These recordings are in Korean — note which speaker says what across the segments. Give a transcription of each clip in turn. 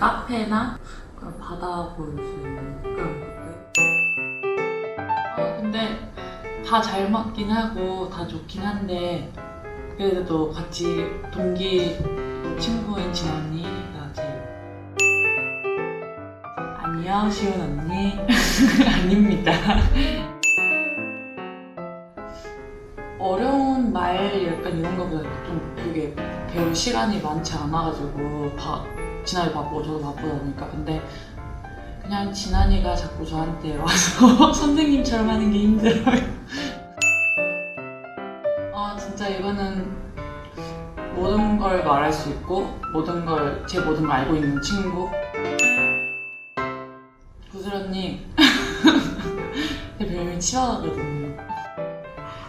Speaker 1: 카페나 그런 바다 볼 수 있는 그런 곳들. 아 근데 다 잘 맞긴 하고 다 좋긴 한데 그래도 같이 동기 친구인 진언니가 제일 아니요 시온 언니 아닙니다. 어려운 말 약간 이런 거보다 좀 그게 배울 시간이 많지 않아가지고 바, 진환이 바쁘고 저도 바쁘다 보니까 근데 그냥 진환이가 자꾸 저한테 와서 선생님처럼 하는 게 힘들어요. 아 진짜 이거는 모든 걸 말할 수 있고 모든 걸 제 모든 걸 알고 있는 친구. 부스러님 제 별명이 치와거든요.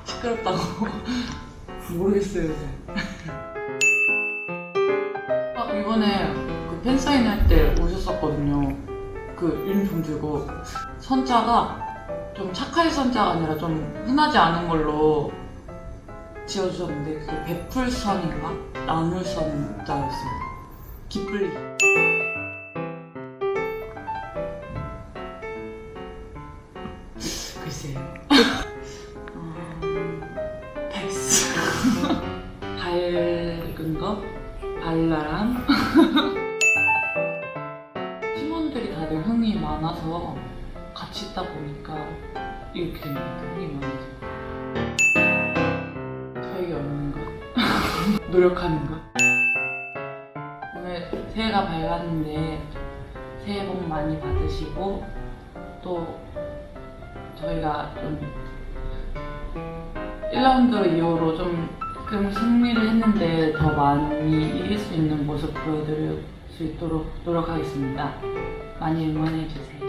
Speaker 1: 시끄럽다고 모르겠어요. 잘. 아 이번에 그 팬사인 할 때 오셨었거든요. 그 유니폼 들고 선자가 좀 착할 선자가 아니라 좀 흔하지 않은 걸로 지어주셨는데 그게 베풀선인가 나눌선자였어요. 기쁠리. 글쎄요. 음, 패스. 밝은 거? 발랄함? 흥이 많아서 같이 있다 보니까 이렇게 됩니다. 흥이 많아서. 저에게 없는 것. 노력하는 것. 오늘 새해가 밝았는데 새해 복 많이 받으시고 또 저희가 좀 1라운드 이후로 좀 조금 승리를 했는데 더 많이 이길 수 있는 모습 보여드릴 수 있도록 노력하겠습니다. 많이 응원해주세요.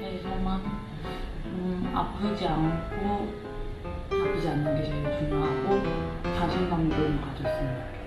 Speaker 1: 새해 소망 음, 아프지 않고 아프지 않는 게 제일 중요하고 자신감 좀 가졌으면 좋겠어요.